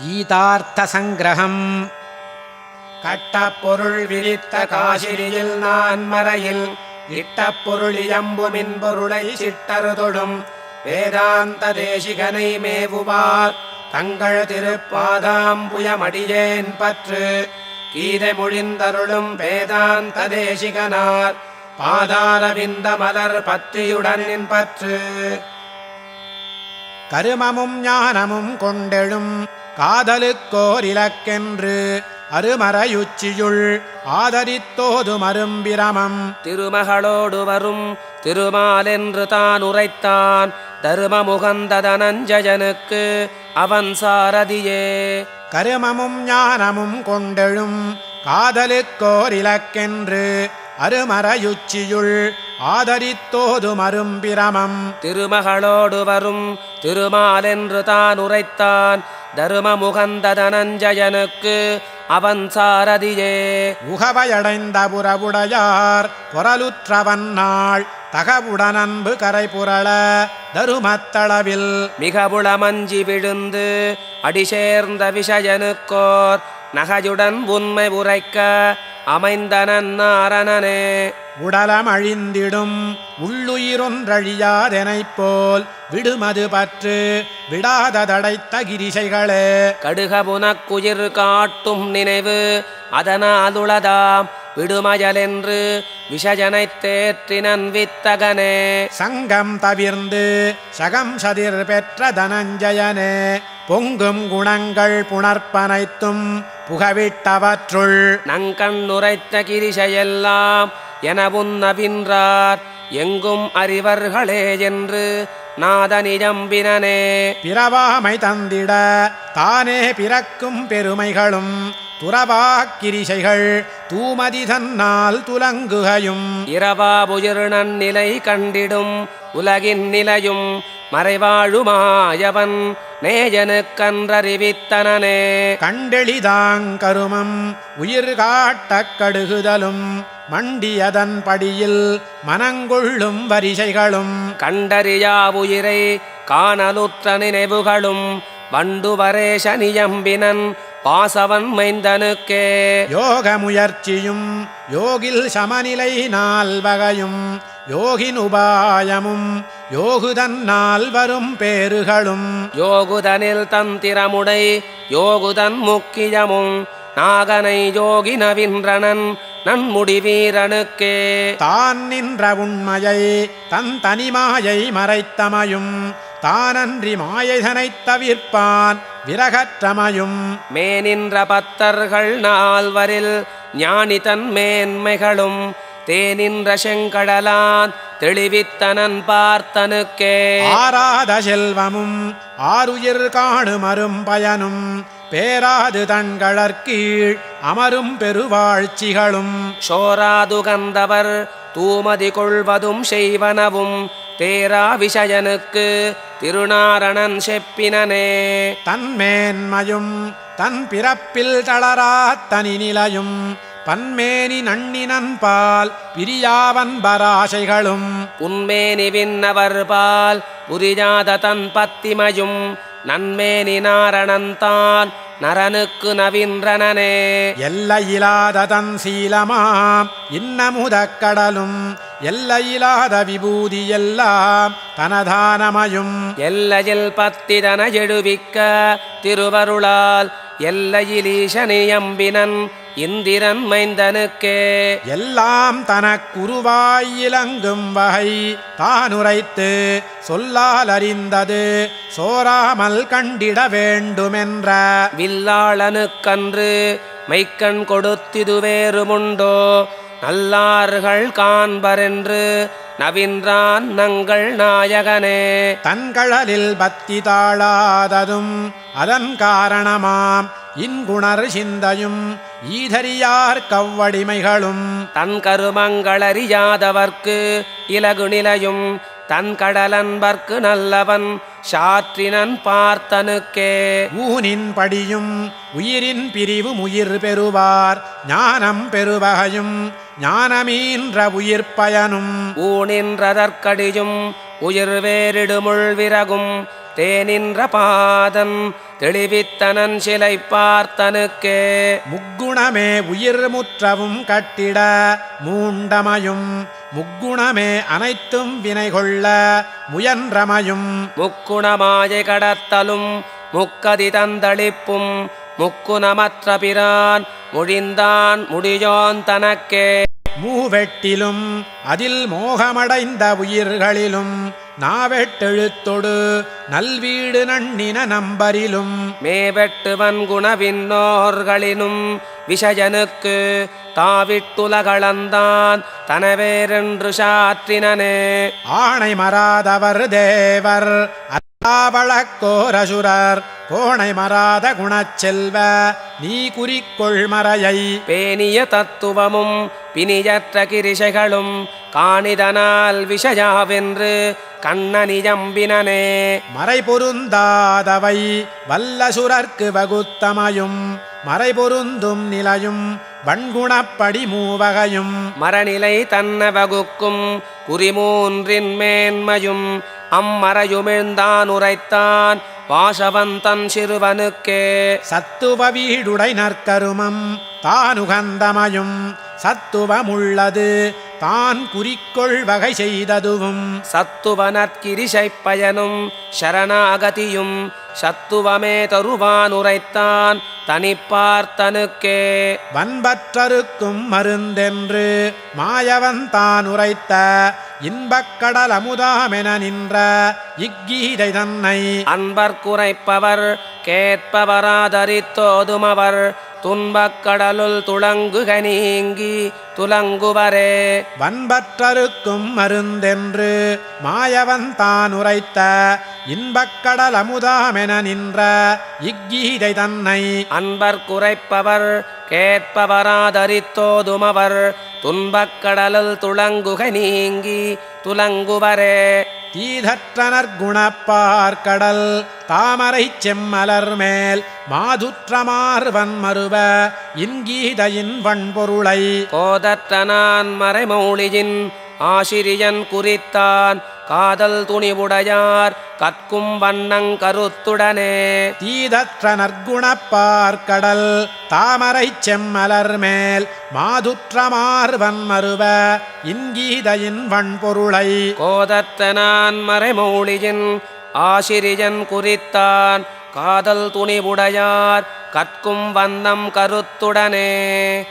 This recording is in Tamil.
கீதார்த்தசங்கிரகம். கட்டப்பொருள் விரித்த காசிரியில் நான் மறையில் இட்டப்பொருள் இயம்புமின் பொருளை சிட்டறுதொடும். வேதாந்த தேசிகனை மேவுவார் தங்கள் திருப்பாதாம்புயமடியேன் பற்று. கீதை மொழிந்தருளும் வேதாந்த தேசிகனார் பாதாரவிந்த மலர் பத்தியுடன் பற்று. கருமமும் ஞானமும் கொண்டெழும் காதலுக்கோர் இலக்கென்று அருமறையுச்சியுள் ஆதரித்தோது மரும்பிரமம். திருமகளோடு வரும் திருமாலென்று தான் உரைத்தான் தருமமுகந்த தனஞ்சயனுக்கு அவன் சாரதியே. கருமமும் ஞானமும் கொண்டெழும் காதலுக்கோர் இலக்கென்று அருமறையுச்சியுள் ஆதரித்தோது மரும்பிரமம். திருமகளோடு வரும் திருமாலென்று தான் உரைத்தான் தருமமுகந்த தனஞ்சயனுக்கு அவன் சாரதியே. உகவையடைந்த புறவுடையார் பொறலுற்றவன் நாள் தகவுடன் அன்பு கரை புரள தருமத்தளவில். மிகவுள மஞ்சி விழுந்து அடிசேர்ந்த விஷயனுக்கோர் நகையுடன் உண்மை உரைக்க அமைந்தனன் நாரணனே. உடலம் அழிந்திடும் உள்ளுயிரொன்றழியாதெனைப் போல் விடுமது பற்று விடாத தடைத்த கிரிசைகளே. கடுகபுனக்குயிர் காட்டும் நினைவு அதனாலுளதாம் விடுமயலென்று விஷஜனைத் தேற்றினன் வித்தகனே. சங்கம் தவிர்ந்து சகம் சதிர் பெற்ற தனஞ்சயனே. பொங்கும் குணங்கள் புணர்ப்பனைத்தும் புகவிட்டவற்றுள் நங்கண்ணுரைத்த கிரிசையெல்லாம் எனவும் நவின்றார் எங்கும் அறிவர்களே என்று நாதனிஜம்பினனே பிறவாமை தந்திட தானே பிறக்கும் பெருமைகளும் துறவாக்கிரிசைகள் தூமதி தன்னால் துலங்குகையும். இரவாபுயிர் நன்னிலை கண்டிடும் உலகின் நிலையும் மறைவாழுமாயவன் நேயனுக்கன்றறிவித்தனனே கண்டெளிதாங்கருமம் உயிர் காட்டக் கடுகுதலும் மண்டியதன் படியில் மனங்கொள்ளும் வரிசைகளும் கண்டறியா உயிரை காணலுற்ற நினைவுகளும் வண்டுவரே சனியம்பினன் பாசவன் மைந்தனுக்கே. யோக முயற்சியும் யோகில் சமநிலை நால்வகையும் யோகின் உபாயமும் யோகுதன்னால் வரும் பேறுகளும். யோகுதனில் தந்திரமுடை யோகுதன் முக்கியமும் நாகனை யோகி நவின்றனன் நன்முடி வீரனுக்கே தான் நின்ற உண்மையை தன் தனிமாயை மறைத்தமையும் தானன்றி மாயைதனைத் தவிர்ப்பான் விரகற்றமையும். மேனின்ற பத்தர்கள் நால்வரில் ஞானி தன் மேன்மைகளும் தேனின்ற செங்கடலான் தெளிவித்தனன் பார்த்தனுக்கே. ஆராத செல்வமும் ஆருயிர் காணும் அரும் பயனும் பேராது தன்களற்கீழ் அமரும் பெருவாழ்ச்சிகளும். சோராதுகந்தவர் தூமதி கொள்வதும் செய்வனவும் தேரா விஷயனுக்கு திருநாரணன் செப்பினனே. தன்மேன்மையும் தன் பிறப்பில் தளரா தனி நிலையும் பன்மேனி நன்னினன் பால் பிரியாவன் பராசைகளும். உன்மேனி விண்ணவர் பால் புரியாத தன் பத்திமையும் நன்மேனி நாரணன்தான் நரனுக்கு நவீன்றனனே எல்லையிலாத தன் சீலமாம் இன்னமுதக் கடலும் எல்லையிலாத விபூதி எல்லாம் தனதானமயும். எல்லையில் பத்திதன எழுவிக்க திருவருளால் எல்லையிலீசனியம்பினன் இந்திரன் மைந்தனுக்கே. எல்லாம் தனக்குருவாய் இலங்கும் வகை தானுரைத்து சொல்லால் அறிந்தது சோராமல் கண்டிட வேண்டுமென்ற. வில்லாளனுக்கன்று மைக்கண் கொடுத்திது வேறுமுண்டோ நல்லார்கள் காண்பரென்று நவின்றான் நங்கள் நாயகனே. தன்கழலில் பக்தி தாழாததும் அதன் காரணமாம் இன்குணர் சிந்தையும் ஈதறியார் கவ்வடிமைகளும். தன் கருமங்களறியாதவர்க்கு இலகு நிலையும் தன் கடலன்பர்க்கு நல்லவன் சாற்றினன் பார்த்தனுக்கே. ஊனின் படியும் உயிரின் பிரிவும் உயிர் பெறுவார் ஞானம் பெறுவகையும் ஞானமீன்ற உயிர் பயனும். ஊனின்றதற்கடியும் உயிர் வேறிடுமுள் விறகும் தேனின்ற பாதன் தெளிவித்தனன் சிலை பார்த்தனுக்கே. முக்குணமே உயிர் முற்றவும் கட்டிட மூண்டமையும் முக்குணமே அனைத்தும் வினை கொள்ள முயன்றமையும். முக்குணமாயை கடத்தலும் முக்கதி தந்தளிப்பும் முக்குணமற்ற பிரான் முழிந்தான் முடியோன் தனக்கே. மூவெட்டிலும் அதில் மோகமடைந்த உயிர்களிலும் நாவெட்டெழுத்தொடு நல்வீடு நன்னின நம்பரிலும். மேவெட்டுவன் குணவிண்ணோர்களினும் விஷயனுக்கு தாவிட்டுலகளந்தான் தனவேரென்று சாற்றினனே. ஆணை மறாதவர் தேவர் அல்லாவளக்கோரசுரர் கோணை மறாத குணச்செல்வ நீ குறிக்கொள் மறையை. பேணிய தத்துவமும் பிணியற்ற கிரிசைகளும் காணிதனால் விஷயாவென்று கண்ணனியம்பினனே மறை பொருந்தாதவை வல்லசுரர்க்கு வகுத்தமையும் மறை பொருந்தும் நிலையும் வன்குணப்படி மூவகையும். மரநிலை தன்ன வகுக்கும் குறிமூன்றின் மேன்மையும் அம்மறையுமிழ்ந்தான் உரைத்தான் வாசவந்தன் சிறுவனுக்கே. சத்துவ வீடுடை நற்கருமம் தானுகந்தமையும் சத்துவமுள்ளது. தான் குறிக்கொள் வகை செய்ததுவும். சத்துவனற்கிரிசைப் பயனும் சரணாகதியும் சத்துவமே தருவான் உரைத்தான் தனிப்பார்த்தனுக்கே. வன்பற்றருக்கும் மருந்தென்று மாயவன் தான் உரைத்த இன்பக்கடல் அமுதாமென நின்ற இக்கீதை தன்னை. அன்பர் குறைப்பவர் கேட்பவராதரித்தோதுமவர் துன்பக் கடலுள் துளங்குக நீங்கி துலங்குவரே வன்பற்றருக்கும் மருந்தென்று மாயவன் தான் உரைத்த இன்பக்கடல் அமுதாமென நின்ற இக்கீதை தன்னை அன்பர் குறைப்பவர் கேட்பவராதரித்தோதுமவர் துன்பக் கடலுள் துளங்குக நீங்கி துலங்குவரே தீதற்றனர் குணப்பார்க்கடல் தாமரை செம்மலர் மேல் மாதுற்றமார்வன் மறுவ இன்கீதையின் வண்பொருளை கோதற்ற மறைமௌழியின் ஆசிரியன் குறித்தான் காதல் துணிவுடையார் கற்கும் வண்ணங் கருத்துடனே. தீதற்ற நற்குணப்பார்க்கடல் தாமரை செம்மலர் மேல் மாதுற்றமார்வன் மறுவ இன்கீதையின் வன்பொருளை கோதற்ற நான் மறைமௌளியின் ஆசிரியன் குறித்தான் காதல் துணிவுடையார் கற்கும் வண்ணம் கருத்துடனே.